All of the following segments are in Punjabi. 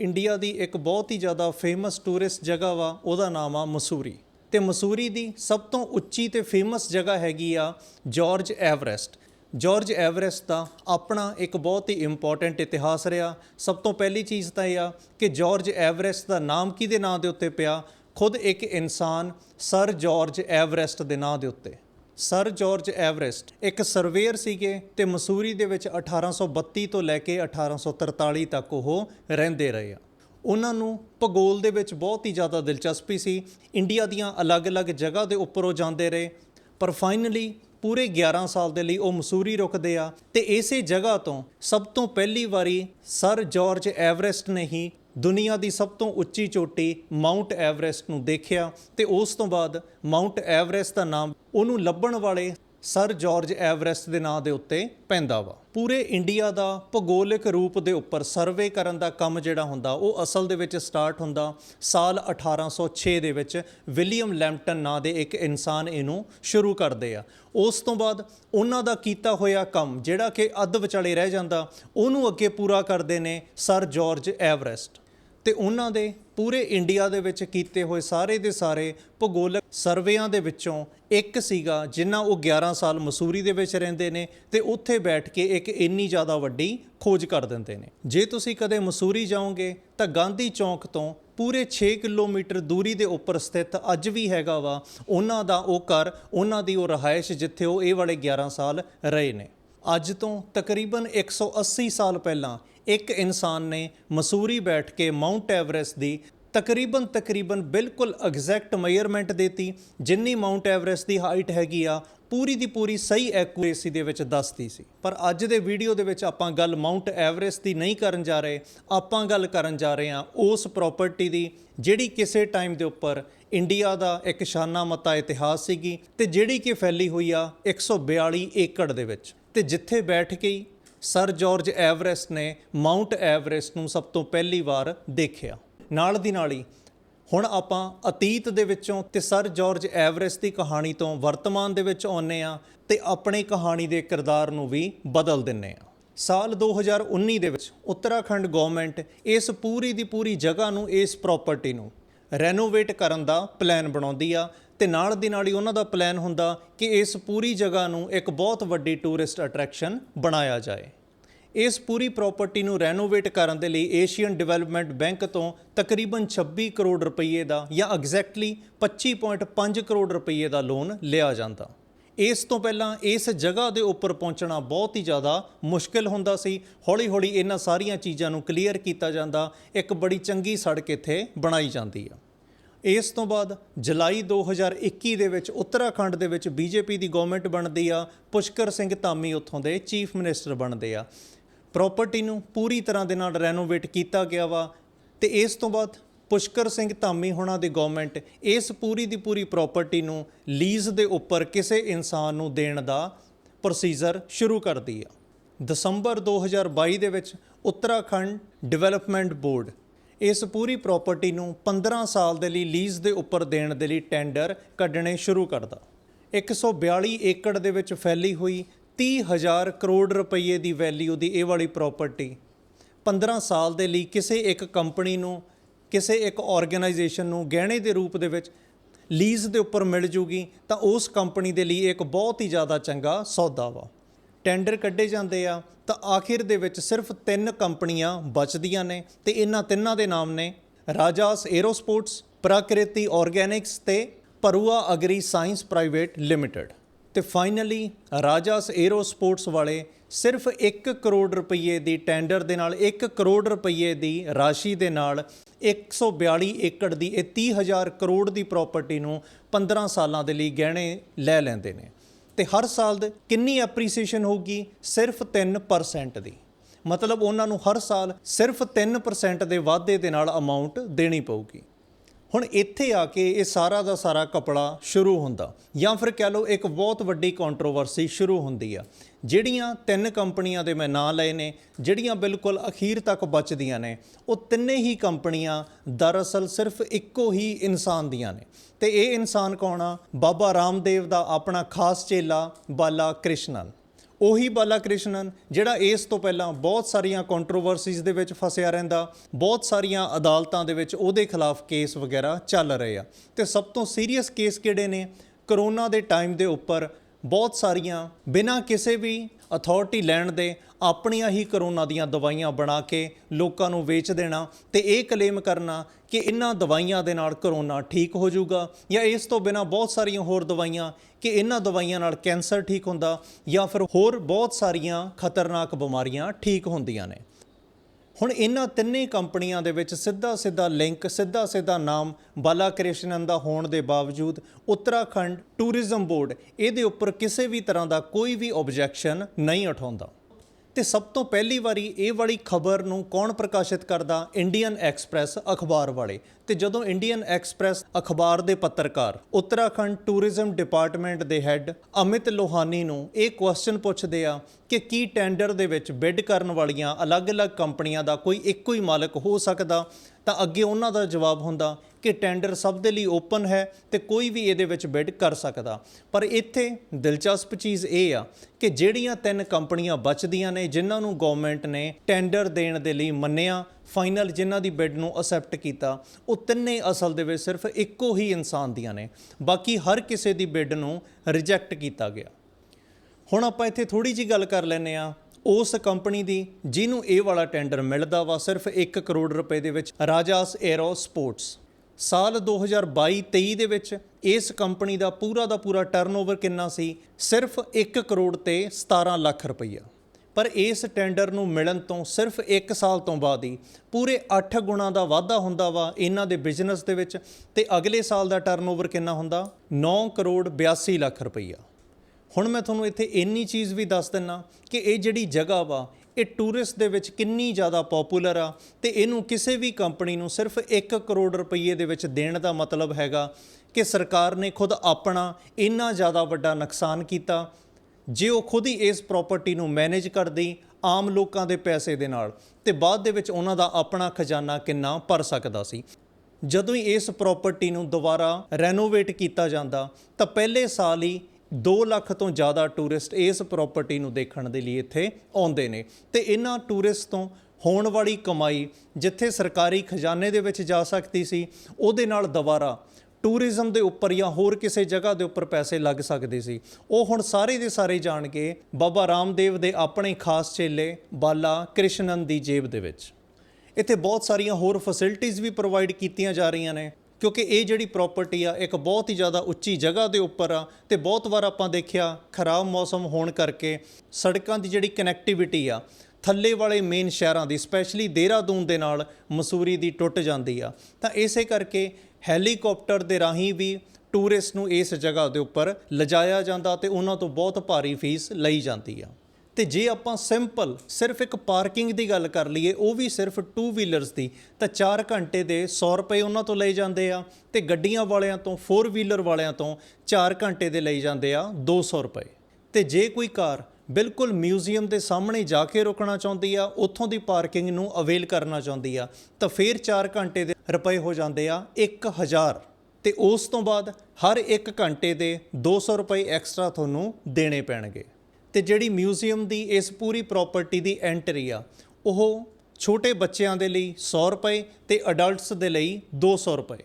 ਇੰਡੀਆ ਦੀ ਇੱਕ ਬਹੁਤ ਹੀ ਜ਼ਿਆਦਾ ਫੇਮਸ ਟੂਰਿਸਟ ਜਗ੍ਹਾ ਵਾ, ਉਹਦਾ ਨਾਮ ਆ ਮਸੂਰੀ। ਤੇ ਮਸੂਰੀ ਦੀ ਸਭ ਤੋਂ ਉੱਚੀ ਤੇ ਫੇਮਸ ਜਗ੍ਹਾ ਹੈਗੀ ਆ ਜਾਰਜ ਐਵਰੈਸਟ ਜਾਰਜ ਐਵਰੈਸਟ ਦਾ ਆਪਣਾ ਇੱਕ ਬਹੁਤ ਹੀ ਇੰਪੋਰਟੈਂਟ ਇਤਿਹਾਸ ਰਿਹਾ। ਸਭ ਤੋਂ ਪਹਿਲੀ ਚੀਜ਼ ਤਾਂ ਇਹ ਆ ਕਿ ਜਾਰਜ ਐਵਰੈਸਟ ਦਾ ਨਾਮ ਕਿਹਦੇ ਨਾਂ ਦੇ ਉੱਤੇ ਪਿਆ? ਖੁਦ ਇੱਕ ਇਨਸਾਨ ਸਰ ਜਾਰਜ ਐਵਰੈਸਟ ਦੇ ਨਾਂ ਦੇ ਉੱਤੇ। ਸਰ ਜਾਰਜ ਐਵਰੈਸਟ, ਇੱਕ ਸਰਵੇਅਰ ਸੀਗੇ ਤੇ ਮਸੂਰੀ ਦੇ ਵਿੱਚ 1832 ਤੋਂ ਲੈ ਕੇ 1843 ਤੱਕ ਉਹ ਰਹਿੰਦੇ ਰਹੇ ਆ। ਉਹਨਾਂ ਨੂੰ ਭੂਗੋਲ ਦੇ ਵਿੱਚ ਬਹੁਤ ਹੀ ਜ਼ਿਆਦਾ ਦਿਲਚਸਪੀ ਸੀ। ਇੰਡੀਆ ਦੀਆਂ ਅਲੱਗ-ਅਲੱਗ ਜਗ੍ਹਾ ਦੇ ਉੱਪਰ ਉਹ ਜਾਂਦੇ ਰਹੇ। ਪਰ ਫਾਈਨਲੀ ਪੂਰੇ 11 ਸਾਲ ਦੇ ਲਈ ਉਹ ਮਸੂਰੀ ਰੁਕਦੇ ਆ ਤੇ ਇਸੇ ਜਗ੍ਹਾ ਤੋਂ ਸਭ ਤੋਂ ਪਹਿਲੀ ਵਾਰੀ ਸਰ ਜਾਰਜ ਐਵਰੈਸਟ ਨੇ ਹੀ ਦੁਨੀਆ ਦੀ ਸਭ ਤੋਂ ਉੱਚੀ ਚੋਟੀ ਮਾਊਂਟ ਐਵਰੈਸਟ ਨੂੰ ਦੇਖਿਆ ਤੇ ਉਸ ਤੋਂ ਬਾਅਦ ਮਾਊਂਟ ਐਵਰੈਸਟ ਦਾ ਨਾਮ ਉਹਨੂੰ ਲੱਭਣ ਵਾਲੇ ਸਰ ਜਾਰਜ ਐਵਰੈਸਟ ਦੇ ਨਾਂ ਦੇ ਉੱਤੇ ਪੈਂਦਾ ਵਾ। ਪੂਰੇ ਇੰਡੀਆ ਦਾ ਭੂਗੋਲਿਕ ਰੂਪ ਦੇ ਉੱਪਰ ਸਰਵੇ ਕਰਨ ਦਾ ਕੰਮ ਜਿਹੜਾ ਹੁੰਦਾ, ਉਹ ਅਸਲ ਦੇ ਵਿੱਚ ਸਟਾਰਟ ਹੁੰਦਾ ਸਾਲ 1806 ਦੇ ਵਿੱਚ ਵਿਲੀਅਮ ਲੈਂਪਟਨ ਨਾਂ ਦੇ ਇੱਕ ਇਨਸਾਨ ਇਹਨੂੰ ਸ਼ੁਰੂ ਕਰਦੇ ਆ। ਉਸ ਤੋਂ ਬਾਅਦ ਉਹਨਾਂ ਦਾ ਕੀਤਾ ਹੋਇਆ ਕੰਮ ਜਿਹੜਾ ਕਿ ਅੱਧ ਵਿਚਾਲੇ ਰਹਿ ਜਾਂਦਾ, ਉਹਨੂੰ ਅੱਗੇ ਪੂਰਾ ਕਰਦੇ ਨੇ ਸਰ ਜਾਰਜ ਐਵਰੈਸਟ। ਤੇ ਉਹਨਾਂ ਦੇ ਪੂਰੇ ਇੰਡੀਆ ਦੇ ਵਿੱਚ ਕੀਤੇ ਹੋਏ ਸਾਰੇ ਦੇ ਸਾਰੇ ਭੂਗੋਲਿਕ ਸਰਵੇਆਂ ਦੇ ਵਿੱਚੋਂ ਇੱਕ ਸੀਗਾ ਜਿਨ੍ਹਾਂ ਉਹ 11 ਸਾਲ ਮਸੂਰੀ ਦੇ ਵਿੱਚ ਰਹਿੰਦੇ ਨੇ ਤੇ ਉੱਥੇ ਬੈਠ ਕੇ ਇੱਕ ਇੰਨੀ ਜ਼ਿਆਦਾ ਵੱਡੀ ਖੋਜ ਕਰ ਦਿੰਦੇ ਨੇ। ਜੇ ਤੁਸੀਂ ਕਦੇ ਮਸੂਰੀ ਜਾਓਗੇ ਤਾਂ ਗਾਂਧੀ ਚੌਂਕ ਤੋਂ ਪੂਰੇ 6 ਕਿਲੋਮੀਟਰ ਦੂਰੀ ਦੇ ਉੱਪਰ ਸਥਿਤ ਅੱਜ ਵੀ ਹੈਗਾ ਵਾ, ਉਹਨਾਂ ਦਾ ਉਹ ਘਰ, ਉਹਨਾਂ ਦੀ ਉਹ ਰਹਾਇਸ਼ ਜਿੱਥੇ ਉਹ ਇਹ ਵਾਲੇ 11 ਸਾਲ ਰਹੇ ਨੇ। ਅੱਜ ਤੋਂ ਤਕਰੀਬਨ 180 ਸਾਲ ਪਹਿਲਾਂ ਇੱਕ ਇਨਸਾਨ ਨੇ ਮਸੂਰੀ ਬੈਠ ਕੇ ਮਾਊਂਟ ਐਵਰੈਸਟ ਦੀ ਤਕਰੀਬਨ ਤਕਰੀਬਨ ਬਿਲਕੁਲ ਐਗਜ਼ੈਕਟ ਮੈਜ਼ਰਮੈਂਟ ਦਿੱਤੀ, ਜਿੰਨੀ ਮਾਊਂਟ ਐਵਰੈਸਟ ਦੀ ਹਾਈਟ ਹੈਗੀ ਆ, ਪੂਰੀ ਦੀ ਪੂਰੀ ਸਹੀ ਐਕੂਰੇਸੀ ਦੇ ਵਿੱਚ ਦੱਸਦੀ ਸੀ। ਪਰ ਅੱਜ ਦੇ ਵੀਡੀਓ ਦੇ ਵਿੱਚ ਆਪਾਂ ਗੱਲ ਮਾਊਂਟ ਐਵਰੈਸਟ ਦੀ ਨਹੀਂ ਕਰਨ ਜਾ ਰਹੇ, ਆਪਾਂ ਗੱਲ ਕਰਨ ਜਾ ਰਹੇ ਹਾਂ ਉਸ ਪ੍ਰਾਪਰਟੀ ਦੀ, ਜਿਹੜੀ ਕਿਸੇ ਟਾਈਮ ਦੇ ਉੱਪਰ ਇੰਡੀਆ ਦਾ ਇੱਕ ਸ਼ਾਨਾ ਮਤਾ ਇਤਿਹਾਸ ਸੀਗੀ ਤੇ ਜਿਹੜੀ ਕਿ ਫੈਲੀ ਹੋਈ ਆ 142 ਏਕੜ ਦੇ ਵਿੱਚ। ਤੇ ਜਿੱਥੇ ਬੈਠ ਕੇ ਹੀ ਸਰ ਜਾਰਜ ਐਵਰੈਸਟ ਨੇ ਮਾਊਂਟ ਐਵਰੈਸਟ ਨੂੰ ਸਭ ਤੋਂ ਪਹਿਲੀ ਵਾਰ ਦੇਖਿਆ। ਨਾਲ ਦੀ ਨਾਲ ਹੀ ਹੁਣ ਆਪਾਂ ਅਤੀਤ ਦੇ ਵਿੱਚੋਂ ਤੇ ਸਰ ਜਾਰਜ ਐਵਰੈਸਟ ਦੀ ਕਹਾਣੀ ਤੋਂ ਵਰਤਮਾਨ ਦੇ ਵਿੱਚ ਆਉਂਦੇ ਆ ਤੇ ਆਪਣੀ ਕਹਾਣੀ ਦੇ ਕਿਰਦਾਰ ਨੂੰ ਵੀ ਬਦਲ ਦਿੰਨੇ ਆ ਸਾਲ 2019 ਦੇ ਵਿੱਚ ਉੱਤਰਾਖੰਡ ਗਵਰਨਮੈਂਟ ਇਸ ਪੂਰੀ ਦੀ ਪੂਰੀ ਜਗ੍ਹਾ ਨੂੰ, ਇਸ ਪ੍ਰਾਪਰਟੀ ਨੂੰ ਰੈਨੋਵੇਟ ਕਰਨ ਦਾ ਪਲਾਨ ਬਣਾਉਂਦੀ ਆ ਤੇ ਨਾਲ ਦੀ ਨਾਲ ਹੀ ਉਹਨਾਂ ਦਾ ਪਲਾਨ ਹੁੰਦਾ ਕਿ ਇਸ ਪੂਰੀ ਜਗ੍ਹਾ ਨੂੰ ਇੱਕ ਬਹੁਤ ਵੱਡੀ ਟੂਰਿਸਟ ਅਟਰੈਕਸ਼ਨ ਬਣਾਇਆ ਜਾਏ। ਇਸ ਪੂਰੀ ਪ੍ਰਾਪਰਟੀ ਨੂੰ ਰੈਨੋਵੇਟ ਕਰਨ ਦੇ ਲਈ ਏਸ਼ੀਅਨ ਡਿਵੈਲਪਮੈਂਟ ਬੈਂਕ ਤੋਂ ਤਕਰੀਬਨ 26 ਕਰੋੜ ਰੁਪਏ ਦਾ ਜਾਂ ਐਗਜ਼ੈਕਟਲੀ 25.5 ਕਰੋੜ ਰੁਪਏ ਦਾ ਲੋਨ ਲਿਆ ਜਾਂਦਾ। ਇਸ ਤੋਂ ਪਹਿਲਾਂ ਇਸ ਜਗ੍ਹਾ ਦੇ ਉੱਪਰ ਪਹੁੰਚਣਾ ਬਹੁਤ ਹੀ ਜ਼ਿਆਦਾ ਮੁਸ਼ਕਿਲ ਹੁੰਦਾ ਸੀ। ਹੌਲੀ-ਹੌਲੀ ਇਹਨਾਂ ਸਾਰੀਆਂ ਚੀਜ਼ਾਂ ਨੂੰ ਕਲੀਅਰ ਕੀਤਾ ਜਾਂਦਾ। ਇੱਕ ਬੜੀ ਚੰਗੀ ਸੜਕ ਇੱਥੇ ਬਣਾਈ ਜਾਂਦੀ ਆ। ਇਸ ਤੋਂ ਬਾਅਦ ਜੁਲਾਈ 2021 ਦੇ ਵਿੱਚ ਉੱਤਰਾਖੰਡ ਦੇ ਵਿੱਚ ਬੀਜੇਪੀ ਦੀ ਗਵਰਨਮੈਂਟ ਬਣਦੀ ਆ, ਪੁਸ਼ਕਰ ਸਿੰਘ ਧਾਮੀ ਉੱਥੋਂ ਦੇ ਚੀਫ ਮਿਨਿਸਟਰ ਬਣਦੇ ਆ। ਪ੍ਰਾਪਰਟੀ ਨੂੰ ਪੂਰੀ ਤਰ੍ਹਾਂ ਦੇ ਨਾਲ ਰੈਨੋਵੇਟ ਕੀਤਾ ਗਿਆ ਵਾ ਤੇ ਇਸ ਤੋਂ ਬਾਅਦ ਪੁਸ਼ਕਰ ਸਿੰਘ ਧਾਮੀ ਹੋਣਾ ਦੀ ਗਵਰਨਮੈਂਟ ਇਸ ਪੂਰੀ ਦੀ ਪੂਰੀ ਪ੍ਰਾਪਰਟੀ ਨੂੰ ਲੀਜ਼ ਦੇ ਉੱਪਰ ਕਿਸੇ ਇਨਸਾਨ ਨੂੰ ਦੇਣ ਦਾ ਪ੍ਰੋਸੀਜਰ ਸ਼ੁਰੂ ਕਰਦੀ ਆ। ਦਸੰਬਰ 2022 ਦੇ ਵਿੱਚ ਉੱਤਰਾਖੰਡ ਡਿਵੈਲਪਮੈਂਟ ਬੋਰਡ ਇਸ ਪੂਰੀ ਪ੍ਰਾਪਰਟੀ ਨੂੰ 15 ਸਾਲ ਦੇ ਲਈ ਲੀਜ਼ ਦੇ ਉੱਪਰ ਦੇਣ ਦੇ ਲਈ ਟੈਂਡਰ ਕੱਢਣੇ ਸ਼ੁਰੂ ਕਰਦਾ 142 ਏਕੜ ਦੇ ਵਿੱਚ ਫੈਲੀ ਹੋਈ 30000 ਕਰੋੜ ਰੁਪਏ ਦੀ ਵੈਲਿਊ ਦੀ ਇਹ ਵਾਲੀ ਪ੍ਰਾਪਰਟੀ 15 ਸਾਲ ਦੇ ਲਈ ਕਿਸੇ ਇੱਕ ਕੰਪਨੀ ਨੂੰ, ਕਿਸੇ ਇੱਕ ਆਰਗੇਨਾਈਜੇਸ਼ਨ ਨੂੰ ਗਹਿਣੇ ਦੇ ਰੂਪ ਦੇ ਵਿੱਚ ਲੀਜ਼ ਦੇ ਉੱਪਰ ਮਿਲ ਜੂਗੀ ਤਾਂ ਉਸ ਕੰਪਨੀ ਦੇ ਲਈ ਇੱਕ ਬਹੁਤ ਹੀ ਜ਼ਿਆਦਾ ਚੰਗਾ ਸੌਦਾ ਵਾ। ਟੈਂਡਰ ਕੱਢੇ ਜਾਂਦੇ ਆ, ਤਾਂ ਆਖਿਰ ਦੇ ਵਿੱਚ ਸਿਰਫ ਤਿੰਨ ਕੰਪਨੀਆਂ ਬਚਦੀਆਂ ਨੇ ਤੇ ਇਹਨਾਂ ਤਿੰਨਾਂ ਦੇ ਨਾਮ ਨੇ ਰਾਜਾਸ ਏਰੋਸਪੋਰਟਸ, ਪ੍ਰਾਕ੍ਰਿਤੀ ਆਰਗੈਨਿਕਸ ਤੇ Parua agri science private limited. ਤੇ ਫਾਈਨਲੀ ਰਾਜਾਸ ਏਰੋਸਪੋਰਟਸ ਵਾਲੇ ਸਿਰਫ 1 ਕਰੋੜ ਰੁਪਏ ਦੀ ਟੈਂਡਰ ਦੇ ਨਾਲ 1 ਕਰੋੜ ਰੁਪਏ ਦੀ ਰਾਸ਼ੀ ਦੇ ਨਾਲ 142 ਏਕੜ ਦੀ ਇਹ 30000 ਕਰੋੜ ਦੀ ਪ੍ਰਾਪਰਟੀ ਨੂੰ 15 ਸਾਲਾਂ ਦੇ ਲਈ ਗਹਿਣੇ ਲੈ ਲੈਂਦੇ ਨੇ। ਤੇ ਹਰ ਸਾਲ ਦੇ ਕਿੰਨੀ ਐਪਰੀਸੀਏਸ਼ਨ ਹੋਊਗੀ? ਸਿਰਫ 3% ਦੀ। ਮਤਲਬ ਉਹਨਾਂ ਨੂੰ ਹਰ ਸਾਲ ਸਿਰਫ 3% ਦੇ ਵਾਧੇ ਦੇ ਨਾਲ ਅਮਾਉਂਟ ਦੇਣੀ ਪਊਗੀ। ਹੁਣ ਇੱਥੇ ਆ ਕੇ ਇਹ ਸਾਰਾ ਦਾ ਸਾਰਾ ਕਪੜਾ ਸ਼ੁਰੂ ਹੁੰਦਾ। ਜਾਂ ਫਿਰ ਕਹਿ ਲਓ ਇੱਕ ਬਹੁਤ ਵੱਡੀ ਕੰਟਰੋਵਰਸੀ ਸ਼ੁਰੂ ਹੁੰਦੀ ਆ। ਜਿਹੜੀਆਂ ਤਿੰਨ ਕੰਪਨੀਆਂ ਦੇ ਮੈਂ ਨਾਂ ਲਏ ਨੇ, ਜਿਹੜੀਆਂ ਬਿਲਕੁਲ ਅਖੀਰ ਤੱਕ ਬਚਦੀਆਂ ਨੇ, ਉਹ ਤਿੰਨੇ ਹੀ ਕੰਪਨੀਆਂ ਦਰਅਸਲ ਸਿਰਫ ਇੱਕੋ ਹੀ ਇਨਸਾਨ ਦੀਆਂ ਨੇ। ਤੇ ਇਹ ਇਨਸਾਨ ਕੌਣ ਆ? ਬਾਬਾ ਰਾਮਦੇਵ ਦਾ ਆਪਣਾ ਖਾਸ ਚੇਲਾ, ਬਾਲਾ ਕ੍ਰਿਸ਼ਨਨ। ਉਹੀ ਬਾਲਾ ਕ੍ਰਿਸ਼ਨਨ ਜਿਹੜਾ ਇਸ ਤੋਂ ਪਹਿਲਾਂ ਬਹੁਤ ਸਾਰੀਆਂ ਕੰਟਰੋਵਰਸੀਜ਼ ਦੇ ਵਿੱਚ ਫਸਿਆ ਰਹਿੰਦਾ, ਬਹੁਤ ਸਾਰੀਆਂ ਅਦਾਲਤਾਂ ਦੇ ਵਿੱਚ ਉਹਦੇ ਖਿਲਾਫ ਕੇਸ ਵਗੈਰਾ ਚੱਲ ਰਹੇ ਆ। ਤੇ ਸਭ ਤੋਂ ਸੀਰੀਅਸ ਕੇਸ ਕਿਹੜੇ ਨੇ? ਕਰੋਨਾ ਦੇ ਟਾਈਮ ਦੇ ਉੱਪਰ ਬਹੁਤ ਸਾਰੀਆਂ ਬਿਨਾਂ ਕਿਸੇ ਵੀ ਅਥਾਰਟੀ ਲੈਣ ਦੇ ਆਪਣੀਆਂ ਹੀ ਕਰੋਨਾ ਦੀਆਂ ਦਵਾਈਆਂ ਬਣਾ ਕੇ ਲੋਕਾਂ ਨੂੰ ਵੇਚ ਦੇਣਾ ਤੇ ਇਹ ਕਲੇਮ ਕਰਨਾ ਕਿ ਇਹਨਾਂ ਦਵਾਈਆਂ ਦੇ ਨਾਲ ਕਰੋਨਾ ਠੀਕ ਹੋ ਜਾਊਗਾ ਜਾਂ ਇਸ ਤੋਂ ਬਿਨਾਂ ਬਹੁਤ ਸਾਰੀਆਂ ਹੋਰ ਦਵਾਈਆਂ ਕਿ ਇਹਨਾਂ ਦਵਾਈਆਂ ਨਾਲ ਕੈਂਸਰ ਠੀਕ ਹੁੰਦਾ ਜਾਂ ਫਿਰ ਹੋਰ ਬਹੁਤ ਸਾਰੀਆਂ ਖਤਰਨਾਕ ਬਿਮਾਰੀਆਂ ਠੀਕ ਹੁੰਦੀਆਂ ਨੇ। ਹੁਣ ਇਹਨਾਂ ਤਿੰਨੇ ਕੰਪਨੀਆਂ ਦੇ ਵਿੱਚ ਸਿੱਧਾ ਸਿੱਧਾ ਲਿੰਕ, ਸਿੱਧਾ ਸਿੱਧਾ ਨਾਮ ਬਾਲਾ ਕ੍ਰਿਸ਼ਨਨ ਦਾ ਹੋਣ ਦੇ ਬਾਵਜੂਦ ਉੱਤਰਾਖੰਡ ਟੂਰਿਜ਼ਮ ਬੋਰਡ, ਇਹਦੇ ਉੱਪਰ ਕਿਸੇ ਵੀ ਤਰ੍ਹਾਂ ਦਾ ਕੋਈ ਵੀ ਆਬਜੈਕਸ਼ਨ ਨਹੀਂ ਉਠਾਉਂਦਾ। ਤੇ ਸਭ ਤੋਂ ਪਹਿਲੀ ਵਾਰੀ ਇਹ ਵਾਲੀ ਖਬਰ ਨੂੰ ਕੌਣ ਪ੍ਰਕਾਸ਼ਿਤ ਕਰਦਾ? ਇੰਡੀਅਨ ਐਕਸਪ੍ਰੈਸ ਅਖਬਾਰ ਵਾਲੇ। ਤੇ ਜਦੋਂ ਇੰਡੀਅਨ ਐਕਸਪ੍ਰੈਸ ਅਖਬਾਰ ਦੇ ਪੱਤਰਕਾਰ, ਉੱਤਰਾਖੰਡ ਟੂਰਿਜ਼ਮ ਡਿਪਾਰਟਮੈਂਟ ਦੇ ਹੈੱਡ ਅਮਿਤ ਲੋਹਾਨੀ ਨੂੰ ਇਹ ਕੁਐਸਚਨ ਪੁੱਛਦੇ ਆ ਕਿ ਕੀ ਟੈਂਡਰ ਦੇ ਵਿੱਚ ਬਿੱਡ ਕਰਨ ਵਾਲੀਆਂ ਅਲੱਗ-ਅਲੱਗ ਕੰਪਨੀਆਂ ਦਾ ਕੋਈ ਇੱਕੋ ਹੀ ਮਾਲਕ ਹੋ ਸਕਦਾ? ਤਾਂ ਅੱਗੇ ਉਹਨਾਂ ਦਾ ਜਵਾਬ ਹੁੰਦਾ ਕਿ ਟੈਂਡਰ ਸਭ ਦੇ ਲਈ ਓਪਨ ਹੈ ਤੇ ਕੋਈ ਵੀ ਇਹਦੇ ਵਿੱਚ ਬਿਡ ਕਰ ਸਕਦਾ। ਪਰ ਇੱਥੇ ਦਿਲਚਸਪ ਚੀਜ਼ ਇਹ ਆ ਕਿ ਜਿਹੜੀਆਂ ਤਿੰਨ ਕੰਪਨੀਆਂ ਬਚਦੀਆਂ ਨੇ, ਜਿਨ੍ਹਾਂ ਨੂੰ ਗਵਰਨਮੈਂਟ ਨੇ ਟੈਂਡਰ ਦੇਣ ਦੇ ਲਈ ਮੰਨਿਆ ਫਾਈਨਲ ਜਿਨ੍ਹਾਂ ਦੀ ਬਿਡ ਨੂੰ ਅਸੈਪਟ ਕੀਤਾ, ਉਹ ਤਿੰਨੇ ਅਸਲ ਦੇ ਵਿੱਚ ਸਿਰਫ ਇੱਕੋ ਹੀ ਇਨਸਾਨ ਦੀਆਂ ਨੇ। ਬਾਕੀ ਹਰ ਕਿਸੇ ਦੀ ਬਿਡ ਨੂੰ ਰਿਜੈਕਟ ਕੀਤਾ ਗਿਆ। ਹੁਣ ਆਪਾਂ ਇੱਥੇ ਥੋੜੀ ਜੀ ਗੱਲ ਕਰ ਲੈਨੇ ਆ ਉਸ ਕੰਪਨੀ ਦੀ ਜਿਹਨੂੰ ਇਹ ਵਾਲਾ ਟੈਂਡਰ ਮਿਲਦਾ ਵਾ ਸਿਰਫ 1 ਕਰੋੜ ਰੁਪਏ ਦੇ ਵਿੱਚ, ਰਾਜਾਸ 에ਅਰੋ ਸਪੋਰਟਸ ਸਾਲ 2022-23 ਦੇ ਵਿੱਚ ਇਸ ਕੰਪਨੀ ਦਾ ਪੂਰਾ ਦਾ ਪੂਰਾ ਟਰਨਓਵਰ ਕਿੰਨਾ ਸੀ? ਸਿਰਫ 1 ਕਰੋੜ ਤੇ 17 ਲੱਖ ਰੁਪਈਆ। ਪਰ ਇਸ ਟੈਂਡਰ ਨੂੰ ਮਿਲਣ ਤੋਂ ਸਿਰਫ 1 ਸਾਲ ਤੋਂ ਬਾਅਦ ਹੀ ਪੂਰੇ 8 ਗੁਣਾ ਦਾ ਵਾਧਾ ਹੁੰਦਾ ਵਾ ਇਹਨਾਂ ਦੇ ਬਿਜ਼ਨਸ ਦੇ ਵਿੱਚ ਤੇ ਅਗਲੇ ਸਾਲ ਦਾ ਟਰਨਓਵਰ ਕਿੰਨਾ ਹੁੰਦਾ? 9 ਕਰੋੜ 82 ਲੱਖ ਰੁਪਈਆ। ਹੁਣ ਮੈਂ ਤੁਹਾਨੂੰ ਇੱਥੇ ਇੰਨੀ ਚੀਜ਼ ਵੀ ਦੱਸ ਦਿੰਨਾ ਕਿ ਇਹ ਜਿਹੜੀ ਜਗ੍ਹਾ ਵਾ, ਇਹ ਟੂਰਿਸਟ ਦੇ ਵਿੱਚ ਕਿੰਨੀ ਜ਼ਿਆਦਾ ਪਪੂਲਰ ਆ ਤੇ ਇਹਨੂੰ ਕਿਸੇ ਵੀ ਕੰਪਨੀ ਨੂੰ ਸਿਰਫ 1 ਕਰੋੜ ਰੁਪਏ ਦੇ ਵਿੱਚ ਦੇਣ ਦਾ ਮਤਲਬ ਹੈਗਾ ਕਿ ਸਰਕਾਰ ਨੇ ਖੁਦ ਆਪਣਾ ਇੰਨਾ ਜ਼ਿਆਦਾ ਵੱਡਾ ਨੁਕਸਾਨ ਕੀਤਾ, ਜੇ ਉਹ ਖੁਦ ਹੀ ਇਸ ਪ੍ਰਾਪਰਟੀ ਨੂੰ ਮੈਨੇਜ ਕਰਦੀ ਆਮ ਲੋਕਾਂ ਦੇ ਪੈਸੇ ਦੇ ਨਾਲ ਤੇ ਬਾਅਦ ਦੇ ਵਿੱਚ ਉਹਨਾਂ ਦਾ ਆਪਣਾ ਖਜ਼ਾਨਾ ਕਿੰਨਾ ਭਰ ਸਕਦਾ ਸੀ। ਜਦੋਂ ਹੀ ਇਸ ਪ੍ਰਾਪਰਟੀ ਨੂੰ ਦੁਬਾਰਾ ਰੈਨੋਵੇਟ ਕੀਤਾ ਜਾਂਦਾ ਤਾਂ ਪਹਿਲੇ ਸਾਲ ਹੀ 2 ਲੱਖ ਤੋਂ ਜ਼ਿਆਦਾ ਟੂਰਿਸਟ ਇਸ ਪ੍ਰਾਪਰਟੀ ਨੂੰ ਦੇਖਣ ਦੇ ਲਈ ਇੱਥੇ ਆਉਂਦੇ ਨੇ। ਤੇ ਇਹਨਾਂ ਟੂਰਿਸਟ ਤੋਂ ਹੋਣ ਵਾਲੀ ਕਮਾਈ ਜਿੱਥੇ ਸਰਕਾਰੀ ਖਜ਼ਾਨੇ ਦੇ ਵਿੱਚ ਜਾ ਸਕਦੀ ਸੀ, ਉਹਦੇ ਨਾਲ ਦੁਬਾਰਾ ਟੂਰਿਜ਼ਮ ਦੇ ਉੱਪਰ ਜਾਂ ਹੋਰ ਕਿਸੇ ਜਗ੍ਹਾ ਦੇ ਉੱਪਰ ਪੈਸੇ ਲੱਗ ਸਕਦੇ ਸੀ। ਉਹ ਹੁਣ ਸਾਰੇ ਦੇ ਸਾਰੇ ਜਾਣ ਕੇ ਬਾਬਾ ਰਾਮਦੇਵ ਦੇ ਆਪਣੇ ਖਾਸ ਚੇਲੇ ਬਾਲਾ ਕ੍ਰਿਸ਼ਨਨ ਦੀ ਜੇਬ ਦੇ ਵਿੱਚ। ਇੱਥੇ ਬਹੁਤ ਸਾਰੀਆਂ ਹੋਰ ਫੈਸਿਲਿਟੀਆਂ ਵੀ ਪ੍ਰੋਵਾਈਡ ਕੀਤੀਆਂ ਜਾ ਰਹੀਆਂ ਨੇ। ਕਿਉਂਕਿ ਇਹ ਜਿਹੜੀ ਪ੍ਰਾਪਰਟੀ ਆ, ਇੱਕ ਬਹੁਤ ਹੀ ਜ਼ਿਆਦਾ ਉੱਚੀ ਜਗ੍ਹਾ ਦੇ ਉੱਪਰ ਆ ਤੇ ਬਹੁਤ ਵਾਰ ਆਪਾਂ ਦੇਖਿਆ ਖਰਾਬ ਮੌਸਮ ਹੋਣ ਕਰਕੇ ਸੜਕਾਂ ਦੀ ਜਿਹੜੀ ਕਨੈਕਟੀਵਿਟੀ ਆ, ਥੱਲੇ ਵਾਲੇ ਮੇਨ ਸ਼ਹਿਰਾਂ ਦੀ ਸਪੈਸ਼ਲੀ ਦੇਹਰਾਦੂਨ ਦੇ ਨਾਲ ਮਸੂਰੀ ਦੀ ਟੁੱਟ ਜਾਂਦੀ ਆ। ਤਾਂ ਇਸੇ ਕਰਕੇ ਹੈਲੀਕਾਪਟਰ ਦੇ ਰਾਹੀਂ ਵੀ ਟੂਰਿਸਟ ਨੂੰ ਇਸ ਜਗ੍ਹਾ ਦੇ ਉੱਪਰ ਲਿਜਾਇਆ ਜਾਂਦਾ ਤੇ ਉਹਨਾਂ ਤੋਂ ਬਹੁਤ ਭਾਰੀ ਫੀਸ ਲਈ ਜਾਂਦੀ ਆ। ਤੇ ਜੇ ਆਪਾਂ ਸਿੰਪਲ ਸਿਰਫ ਇੱਕ ਪਾਰਕਿੰਗ ਦੀ ਗੱਲ ਕਰ ਲਈਏ, ਉਹ ਵੀ ਸਿਰਫ 2 ਵੀਲਰਸ ਦੀ, ਤਾਂ 4 ਘੰਟੇ ਦੇ 100 ਰੁਪਏ ਉਹਨਾਂ ਤੋਂ ਲਏ ਜਾਂਦੇ ਆ ਤੇ ਗੱਡੀਆਂ ਵਾਲਿਆਂ ਤੋਂ 4 ਵੀਲਰ ਵਾਲਿਆਂ ਤੋਂ 4 ਘੰਟੇ ਦੇ ਲਈ ਜਾਂਦੇ ਆ 200 ਰੁਪਏ। ਤੇ ਜੇ ਕੋਈ ਕਾਰ ਬਿਲਕੁਲ ਮਿਊਜ਼ੀਅਮ ਦੇ ਸਾਹਮਣੇ ਜਾ ਕੇ ਰੁਕਣਾ ਚਾਹੁੰਦੀ ਆ, ਉੱਥੋਂ ਦੀ ਪਾਰਕਿੰਗ ਨੂੰ ਅਵੇਲ ਕਰਨਾ ਚਾਹੁੰਦੀ ਆ, ਤਾਂ ਫਿਰ 4 ਘੰਟੇ ਦੇ ਰੁਪਏ ਹੋ ਜਾਂਦੇ ਆ 1000 ਤੇ ਉਸ ਤੋਂ ਬਾਅਦ ਹਰ 1 ਘੰਟੇ ਦੇ 200 ਰੁਪਏ ਐਕਸਟਰਾ ਤੁਹਾਨੂੰ ਦੇਣੇ ਪੈਣਗੇ। ਤੇ ਜਿਹੜੀ ਮਿਊਜ਼ੀਅਮ ਦੀ ਇਸ ਪੂਰੀ ਪ੍ਰਾਪਰਟੀ ਦੀ ਐਂਟਰੀ ਆ, ਉਹ ਛੋਟੇ ਬੱਚਿਆਂ ਦੇ ਲਈ 100 ਰੁਪਏ ਤੇ ਅਡਲਟਸ ਦੇ ਲਈ 200 ਰੁਪਏ।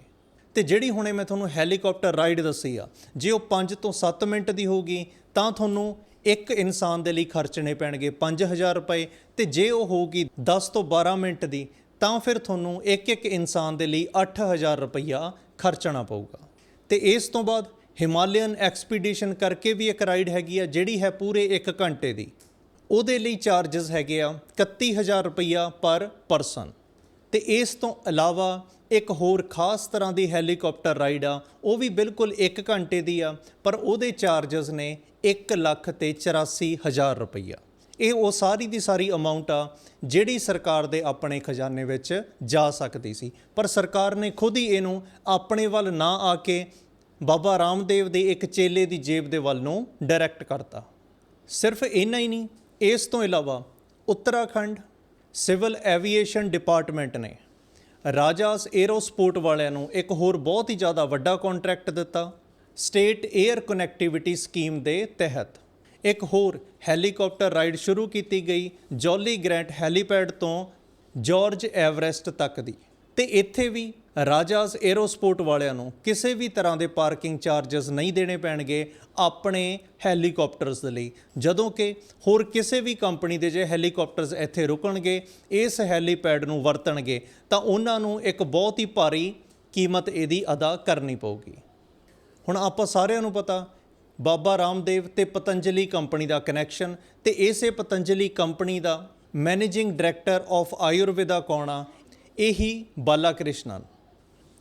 ਤੇ ਜਿਹੜੀ ਹੁਣੇ ਮੈਂ ਤੁਹਾਨੂੰ ਹੈਲੀਕਾਪਟਰ ਰਾਈਡ ਦੱਸੀ ਆ, ਜੇ ਉਹ 5 ਤੋਂ 7 ਮਿੰਟ ਦੀ ਹੋਊਗੀ, ਤਾਂ ਤੁਹਾਨੂੰ ਇੱਕ ਇਨਸਾਨ ਦੇ ਲਈ ਖਰਚਣੇ ਪੈਣਗੇ 5000 ਰੁਪਏ ਤੇ ਜੇ ਉਹ ਹੋਊਗੀ 10 ਤੋਂ 12 ਮਿੰਟ ਦੀ, ਤਾਂ ਫਿਰ ਤੁਹਾਨੂੰ ਇੱਕ ਇੱਕ ਇਨਸਾਨ ਦੇ ਲਈ 8000 ਰੁਪਈਆ ਖਰਚਣਾ ਪਊਗਾ। ਤੇ ਇਸ ਤੋਂ ਬਾਅਦ ਹਿਮਾਲਯਨ ਐਕਸਪੀਡੀਸ਼ਨ ਕਰਕੇ ਵੀ ਇੱਕ ਰਾਈਡ ਹੈਗੀ ਆ, ਜਿਹੜੀ ਹੈ ਪੂਰੇ 1 ਘੰਟੇ ਦੀ। ਉਹਦੇ ਲਈ ਚਾਰजेस ਹੈਗੇ ਆ 31000 ਰੁਪਇਆ ਪਰ ਪਰਸਨ। ਤੇ ਇਸ ਤੋਂ ਇਲਾਵਾ ਇੱਕ ਹੋਰ ਖਾਸ ਤਰ੍ਹਾਂ ਦੀ ਹੈਲੀਕਾਪਟਰ ਰਾਈਡ ਆ, ਉਹ ਵੀ ਬਿਲਕੁਲ 1 ਘੰਟੇ ਦੀ ਆ, ਪਰ ਉਹਦੇ ਚਾਰजेस ਨੇ 1 ਲੱਖ ਤੇ 84000 ਰੁਪਇਆ ਇਹ ਉਹ ਸਾਰੀ ਦੀ ਸਾਰੀ ਅਮਾਉਂਟ ਆ, ਜਿਹੜੀ ਸਰਕਾਰ ਦੇ ਆਪਣੇ ਖਜ਼ਾਨੇ ਵਿੱਚ ਜਾ ਸਕਦੀ ਸੀ। ਪਰ ਸਰਕਾਰ ਨੇ ਖੁਦ ਹੀ ਇਹਨੂੰ ਆਪਣੇ ਵੱਲ ਨਾ ਆ ਕੇ ਬਾਬਾ ਰਾਮਦੇਵ ਦੇ ਇੱਕ ਚੇਲੇ ਦੀ ਜੇਬ ਦੇ ਵੱਲ ਨੂੰ ਡਾਇਰੈਕਟ ਕਰਤਾ। ਸਿਰਫ ਇੰਨਾ ਹੀ ਨਹੀਂ, ਇਸ ਤੋਂ ਇਲਾਵਾ ਉੱਤਰਾਖੰਡ ਸਿਵਲ ਐਵੀਏਸ਼ਨ ਡਿਪਾਰਟਮੈਂਟ ਨੇ ਰਾਜਾਸ 에ਅਰੋਸਪੋਰਟ ਵਾਲਿਆਂ ਨੂੰ ਇੱਕ ਹੋਰ ਬਹੁਤ ਹੀ ਜ਼ਿਆਦਾ ਵੱਡਾ ਕੰਟਰੈਕਟ ਦਿੱਤਾ ਸਟੇਟ 에ਅਰ ਕਨੈਕਟੀਵਿਟੀ ਸਕੀਮ ਦੇ ਤਹਿਤ। ਇੱਕ ਹੋਰ ਹੈਲੀਕਾਪਟਰ ਰਾਈਡ ਸ਼ੁਰੂ ਕੀਤੀ ਗਈ ਜੌਲੀ ਗ੍ਰੈਂਟ ਹੈਲੀਪੈਡ ਤੋਂ ਜਾਰਜ ਐਵਰੈਸਟ ਤੱਕ ਦੀ। ਤੇ ਇੱਥੇ ਵੀ ਰਾਜਾਸ 에ਅਰੋਸਪੋਰਟ ਵਾਲਿਆਂ ਨੂੰ ਕਿਸੇ ਵੀ ਤਰ੍ਹਾਂ ਦੇ ਪਾਰਕਿੰਗ ਚਾਰजेस ਨਹੀਂ ਦੇਣੇ ਪੈਣਗੇ ਆਪਣੇ ਹੈਲੀਕਾਪਟਰਸ ਦੇ ਲਈ। ਜਦੋਂ ਕਿ ਹੋਰ ਕਿਸੇ ਵੀ ਕੰਪਨੀ ਦੇ ਜੇ ਹੈਲੀਕਾਪਟਰਸ ਇੱਥੇ ਰੁਕਣਗੇ, ਇਸ ਹੈਲੀਪੈਡ ਨੂੰ ਵਰਤਣਗੇ, ਤਾਂ ਉਹਨਾਂ ਨੂੰ ਇੱਕ ਬਹੁਤ ਹੀ ਭਾਰੀ ਕੀਮਤ ਇਹਦੀ ਅਦਾ ਕਰਨੀ ਪਊਗੀ। ਹੁਣ ਆਪਾਂ ਸਾਰਿਆਂ ਨੂੰ ਪਤਾ, ਬਾਬਾ ਰਾਮਦੇਵ ਤੇ ਪਤੰਜਲੀ ਕੰਪਨੀ ਦਾ ਕਨੈਕਸ਼ਨ ਤੇ ਇਸੇ ਪਤੰਜਲੀ ਕੰਪਨੀ ਦਾ ਮੈਨੇਜਿੰਗ ਡਾਇਰੈਕਟਰ ਆਫ ਆਯੁਰਵੇਦਾ ਕੌਣਾ ਇਹੀ ਬਾਲਾ ਕ੍ਰਿਸ਼ਨਨ।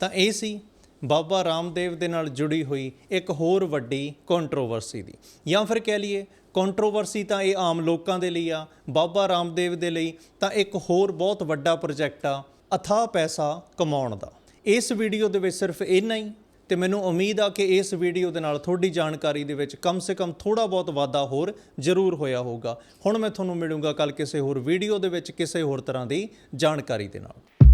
ਤਾਂ ਇਹ ਸੀ ਬਾਬਾ ਰਾਮਦੇਵ ਦੇ ਨਾਲ ਜੁੜੀ ਹੋਈ ਇੱਕ ਹੋਰ ਵੱਡੀ ਕੰਟਰੋਵਰਸੀ ਦੀ। ਜਾਂ ਫਿਰ ਕਹਿ ਲਈਏ ਕੰਟਰੋਵਰਸੀ ਤਾਂ ਇਹ ਆਮ ਲੋਕਾਂ ਦੇ ਲਈ ਆ, ਬਾਬਾ ਰਾਮਦੇਵ ਦੇ ਲਈ ਤਾਂ ਇੱਕ ਹੋਰ ਬਹੁਤ ਵੱਡਾ ਪ੍ਰੋਜੈਕਟ ਆ, ਅਥਾਹ ਪੈਸਾ ਕਮਾਉਣ ਦਾ। ਇਸ ਵੀਡੀਓ ਦੇ ਵਿੱਚ ਸਿਰਫ ਇੰਨਾ ਹੀ, ਤੇ ਮੈਨੂੰ ਉਮੀਦ ਆ ਕਿ ਇਸ ਵੀਡੀਓ ਦੇ ਨਾਲ ਤੁਹਾਡੀ ਜਾਣਕਾਰੀ ਦੇ ਵਿੱਚ ਕਮ ਸੇ ਕਮ ਥੋੜਾ ਬਹੁਤ ਵਾਧਾ ਹੋਰ ਜ਼ਰੂਰ ਹੋਇਆ ਹੋਊਗਾ। ਹੁਣ ਮੈਂ ਤੁਹਾਨੂੰ ਮਿਲੂੰਗਾ ਕੱਲ ਕਿਸੇ ਹੋਰ ਵੀਡੀਓ ਦੇ ਵਿੱਚ ਕਿਸੇ ਹੋਰ ਤਰ੍ਹਾਂ ਦੀ ਜਾਣਕਾਰੀ ਦੇ ਨਾਲ।